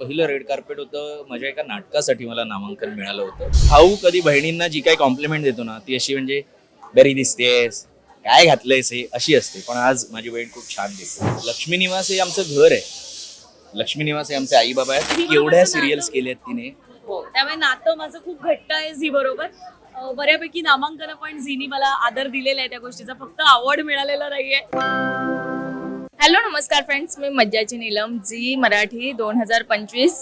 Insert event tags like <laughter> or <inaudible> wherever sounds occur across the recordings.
पहिलं red carpet होतं माझ्या एका नाटकासाठी मला नामांकन मिळालं होतं. भाऊ कधी बहिणींना जी काही कॉम्प्लिमेंट देतो ना ती अशी म्हणजे बरी दिसतेस काय घातलंयस हे? अशी असते. पण आज माझी बहीण खूप छान दिसते. लक्ष्मी निवास हे आमचं घर आहे. लक्ष्मी निवास हे आमचे आई बाबा आहेत केवढ्या सिरियल्स केल्यात तिने. हो त्यामुळे नातं माझं खूप घट्ट आहे झी बरोबर. अं, बऱ्यापैकी नामांकन पण झीनी मला आदर दिलेला आहे त्या गोष्टीचा. फक्त आवड मिळालेला नाहीये. हॅलो नमस्कार फ्रेंड्स मी मज्जाची नीलम झी मराठी दोन हजार पंचवीस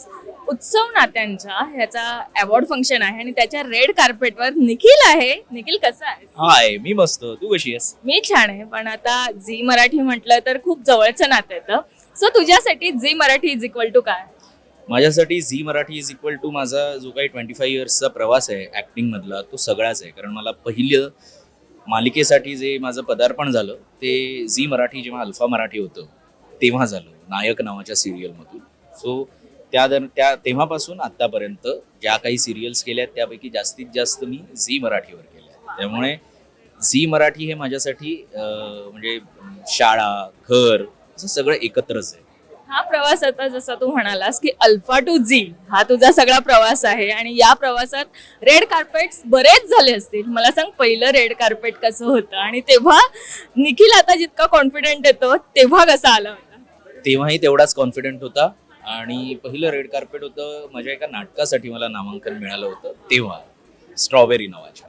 उत्सव नात्यांच्या ह्याचा अवॉर्ड फंक्शन आहे आणि त्याच्या रेड कार्पेटवर निखिल आहे. निखिल कसा आहे हाय मी मस्त. तू कशी आहेस? मी छान आहे पण आता झी मराठी म्हटलं तर खूप जवळचं नातं येतं. सो तुझ्यासाठी Zee Marathi is equal to काय? माझ्यासाठी Zee Marathi is equal to माझा जो काही ट्वेंटी फाईव्ह इयर्सचा प्रवास आहे ॲक्टिंग मधला तो सगळाच आहे. कारण मला पहिलं मालिकेसाठी जे माझं पदार्पण झालं ते झी मराठी जेव्हा अल्फा मराठी होतं तेव्हा झालं. नायक नावाच्या सिरियलमधून सो त्या दर त्या तेव्हापासून आत्तापर्यंत ज्या काही सिरियल्स केल्या आहेत त्यापैकी जास्तीत जास्त मी झी मराठीवर केल्या. त्यामुळे झी मराठी हे माझ्यासाठी म्हणजे शाळा घर असं सगळं एकत्रच आहे. हा प्रवास आता जसा तू म्हणालास की अल्फा टू झी हा तुझा सगळा प्रवास आहे आणि या प्रवासात रेड कार्पेट बरेच झाले असतील. मला सांग पहिलं रेड कार्पेट कसं होतं आणि तेव्हा निखिल आता जितका कॉन्फिडेंट येतो तेव्हा कसा आला होता? तेव्हाही तेवढाच कॉन्फिडंट होता आणि पहिलं रेड कार्पेट होतं माझ्या एका नाटकासाठी मला नामांकन मिळालं होतं तेव्हा. स्ट्रॉबेरी नावाच्या.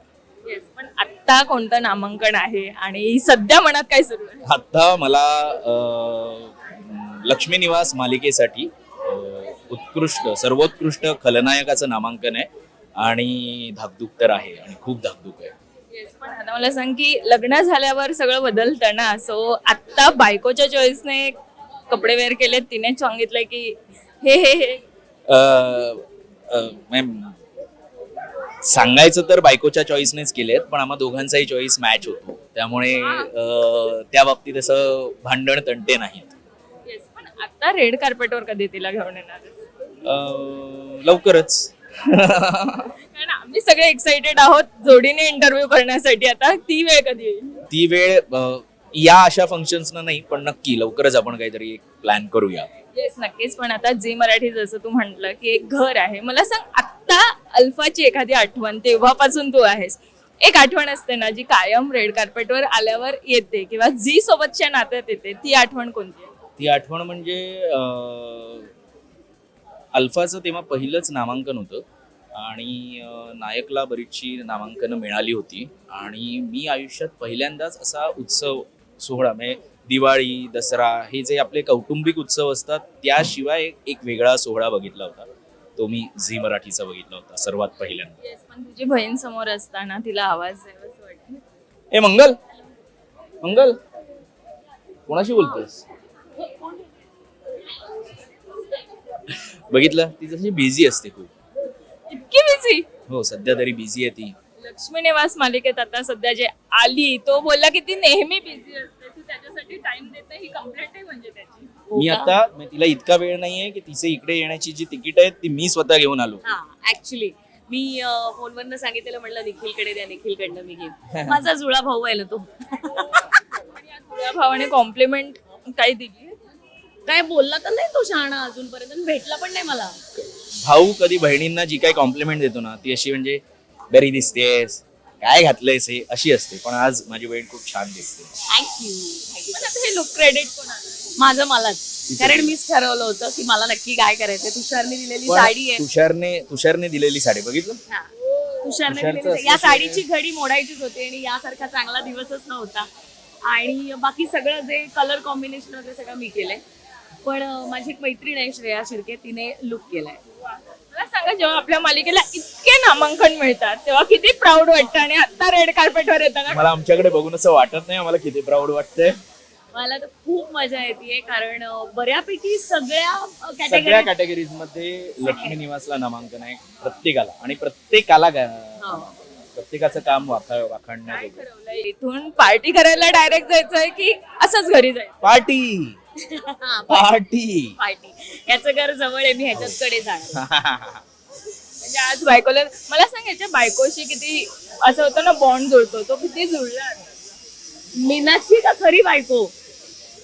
पण आत्ता कोणतं नामांकन आहे? आणि सध्या मनात काय सुरू आहे? आता मला लक्ष्मी निवास मालिकेसाठी उत्कृष्ट सर्वोत्कृष्ट खलनायकाचं नामांकन आहे आणि धाकधूक तर आहे आणि खूप धाकधूक आहे. Yes, पण आता मला सांग की लग्न झाल्यावर सगळं बदलतं ना सो आत्ता बायकोच्या चॉईसने कपडे वेअर केलेत तिने सांगितलंय की हे हे हे. मॅम, सांगायचं तर बायकोच्या चॉईसनेच केलेत पण आम्हा दोघांचाही चॉईस मॅच होतो. त्यामुळे त्या बाबतीत असं भांडण तंटे नाहीत. आता रेड कार्पेटवर कधी तिला घेऊन येणार? अं, लवकरच. कारण आम्ही सगळे एक्साइटेड आहोत जोडीने इंटरव्ह्यू करण्यासाठी. आता ती वेळ कधी येईल? ती वेळ अं, या अशा फंक्शन्स नाही पण नक्की लवकरच आपण काहीतरी एक प्लॅन करूया. येस नक्कीच. पण आता झी मराठी जसं तू म्हटलं की एक घर आहे. मला सांग आत्ता अल्फाची एखादी आठवण तेव्हापासून तू आहेस. एक आठवण असते ना जी कायम रेड कार्पेटवर आल्यावर येते किंवा झी सोबतच्या नात्यात येते ती आठवण कोणती आहे? ती आठवण म्हणजे अल्फाचं तेव्हा पहिलंच नामांकन होतं. आणि नायकला बरीचशी नामांकनं मिळाली होती. आणि मी आयुष्यात पहिल्यांदाच असा उत्सव सोहळा म्हणजे दिवाळी दसरा हे जे आपले कौटुंबिक उत्सव असतात त्याशिवाय एक- एक वेगळा सोहळा बघितला होता. तो मी झी मराठीचा बघितला होता सर्वात पहिल्यांदा. पण तुझी बहीण समोर असताना तिला आवाज ए मंगल! मंगल! कोणाशी बोलतोस बघितलं? ती जशी बिझी असते खूप. इतकी बिझी हो सध्या तरी बिझी आहे ती. लक्ष्मी निवास मालिकेत आता सध्या जे आली तो बोलला की ती नेहमी बिझी असते. तू त्याच्यासाठी टाइम देते ही कंप्लेंट आहे म्हणजे त्याची. मी आता म्हणजे तिला इतका वेळ नाहीये की तिचे इकडे येण्याची जी तिकीट आहेत ती मी स्वतः घेऊन आलो. हा ऍक्च्युली मी फोनवरनं सांगितलेलं म्हणलं निखिलकडे द्या निखिलकडनं मी घेईन. <laughs> माझा जुळा भाऊ आहे ना तो. <laughs> आणि आज तुझ्या भावाने कॉम्प्लिमेंट काही दिली. काय बोलला तर नाही तो शहाणा अजूनपर्यंत भेटला पण नाही मला. भाऊ कधी बहिणींना जी काही कॉम्प्लिमेंट देतो ना ती अशी म्हणजे बरी दिसतेस काय घातलंयस हे? अशी असते. पण आज माझी बहीण खूप छान दिसते. थँक्यू पण आता हे लुक क्रेडिट कोणाला माझं मलाच. कारण मीच ठरवलं होतं की मला नक्की काय करायचंय. तुषारने दिलेली पण साडी आहे. तुषारने तुषारने दिलेली साडी बघितलं? हा. तुषारने तुषारचं दिलेली असं या साडीची घडी मोडायचीच होती आणि यासारखा चांगला दिवसच नव्हता. आणि बाकी सगळं जे कलर कॉम्बिनेशन वगैरे सगळं मी केलंय. पण माझी एक मैत्रीण आहे श्रेया शिर्के तिने लुक केलाय. मला सांगा जेव्हा आपल्या मालिकेला इतके नामांकन मिळतात तेव्हा किती प्राऊड वाटतं आणि आता रेड कार्पेटवर येताना मला आमच्याकडे बघून असं वाटत नाही आम्हाला किती प्राऊड वाटतंय. मला तर खूप मजा येते कारण बऱ्यापैकी सगळ्या सगळ्या कॅटेगरी कॅटेगरीजमध्ये लक्ष्मी निवासला नामांकन आहे प्रत्येकाला. आणि प्रत्येकाला गा- प्रत्येकाचं काम वाखा काय वाखाणण्याजोगं ठरवलंय? इथून पार्टी करायला डायरेक्ट जायचंय की असंच घरी जायचं? Party party. पार्टी. याचं घर जवळ आहे मी ह्याच्याचकडे जाणार म्हणजे आज बायकोला मला सांग याच्या बायकोशी किती असं होतं ना बॉन्ड जुळतो तो किती जुळला मीनाक्षी का खरी बायको?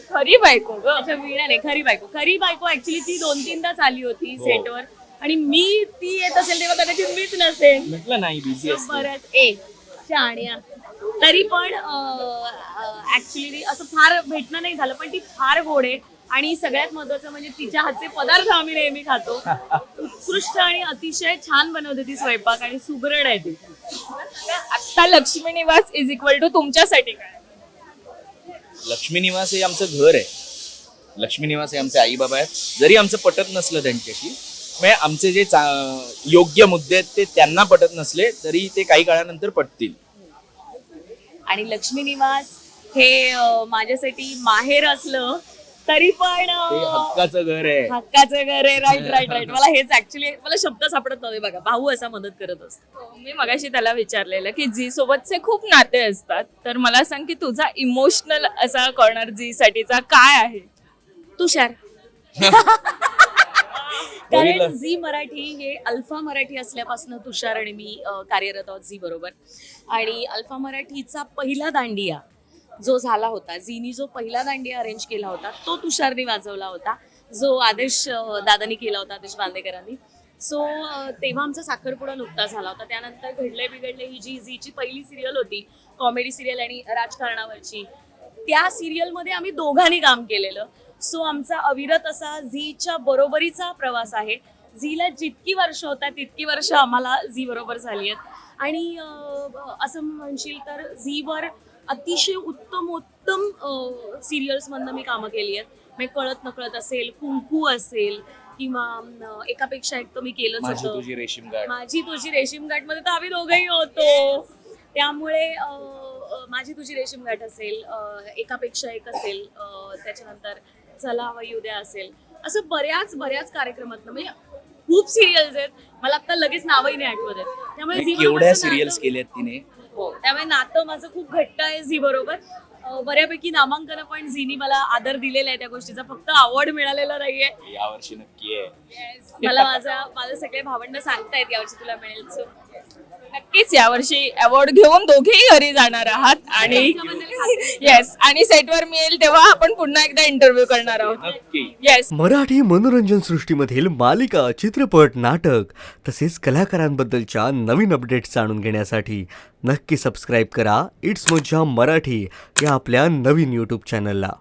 खरी बायको. ग अच्छा वीणा नाही खरी बायको. खरी बायको ऍक्च्युली ती दोन तीनदाच आली होती हो. सेटवर आणि मी ती येत असेल तेव्हा कदाचित मीच नसेल म्हटलं नाही बिझी बरंच ए शाण्या. तरी पण ऍक्च्युली असं फार भेटणं नाही झालं पण ती फार गोड आहे. आणि सगळ्यात महत्वाचं म्हणजे तिच्या हातचे पदार्थ आम्ही नेहमी खातो. उत्कृष्ट आणि अतिशय छान बनवते ती स्वयंपाक आणि सुगरण आहे ती. आता लक्ष्मी निवास इज इक्वल टू तुमच्यासाठी काय? लक्ष्मी निवास हे आमचं घर आहे. लक्ष्मी निवास हे आमचे आई बाबा आहेत. जरी आमचं पटत नसलं त्यांच्याशी म्हणजे आमचे जे चा- योग्य मुद्दे आहेत ते त्यांना पटत नसले तरी ते काही काळानंतर पटतील. आणि लक्ष्मी निवास हे माझ्यासाठी माहेर असलं तरी पण हक्काचं घर आहे. हक्काचं घर आहे. राईट राईट राईट मला हेच ऍक्च्युली मला शब्द सापडत नव्हते बघा. भाऊ असा मदत करत असतो. मी मगाशी त्याला विचारलेलं की जी सोबतचे खूप नाते असतात तर मला सांग की तुझा इमोशनल असा कॉर्नर जी साठीचा काय आहे? तुषार? <laughs> <laughs> कारण झी मराठी हे अल्फा मराठी असल्यापासून तुषार आणि मी कार्यरत आहोत झी बरोबर. आणि अल्फा मराठीचा पहिला दांडिया जो झाला होता झीनी जो पहिला दांडिया अरेंज केला होता तो तुषारने वाजवला होता. जो आदेश दादानी केला होता आदेश बांदेकरांनी. सो तेव्हा आमचा साखरपुडा नुकता झाला होता. त्यानंतर घडले बिघडले ही जी झीची पहिली सिरियल होती कॉमेडी सिरियल आणि राजकारणावरची त्या सिरियलमध्ये आम्ही दोघांनी काम केलेलं. सो आमचा अविरत असा झीच्या बरोबरीचा प्रवास आहे. झीला जितकी वर्ष होतात तितकी वर्ष आम्हाला झी बरोबर झाली आहेत. आणि असं म्हणशील तर झीवर अतिशय उत्तमोत्तम सिरियल्समधनं मी कामं केली आहेत. म्हणजे कळत नकळत असेल कुंकू असेल किंवा एकापेक्षा एक तर मी केलंच माझी होतं. तुझी रेशीम गाठ. माझी तुझी रेशीम घाटमध्ये तर आम्ही दोघंही होतो. त्यामुळे माझी तुझी रेशीम घाट असेल एकापेक्षा एक असेल त्याच्यानंतर चला हवा येऊ द्या असेल. असं बऱ्याच बऱ्याच कार्यक्रमात म्हणजे खूप सिरियल्स आहेत. मला आता लगेच नावही नाही आठवत आहेत. त्यामुळे झी केवढ्या बरोबरचं सिरियल्स केल्यात तिने? हो त्यामुळे नातं माझं खूप घट्ट आहे झी बरोबर. अं, बऱ्यापैकी नामांकन पण झीनी मला आदर दिलेला आहे त्या गोष्टीचा. फक्त अवॉर्ड मिळालेला नाहीये. यावर्षी नक्की आहे. मला माझा माझे सगळे भावंड सांगतायत यावर्षी तुला मिळेल. सो नक्कीच यावर्षी अवॉर्ड घेऊन दोघेही घरी जाणार आहात आणि येस आणि सेटवर मिळेल तेव्हा आपण पुन्हा एकदा इंटरव्ह्यू करणार आहोत. येस मराठी मनोरंजन सृष्टीमधील मालिका चित्रपट नाटक तसेच कलाकारांबद्दलच्या नवीन अपडेट्स जाणून घेण्यासाठी नक्की सबस्क्राईब करा. इट्स मज्जा मराठी या आपल्या नवीन यूट्यूब चॅनलला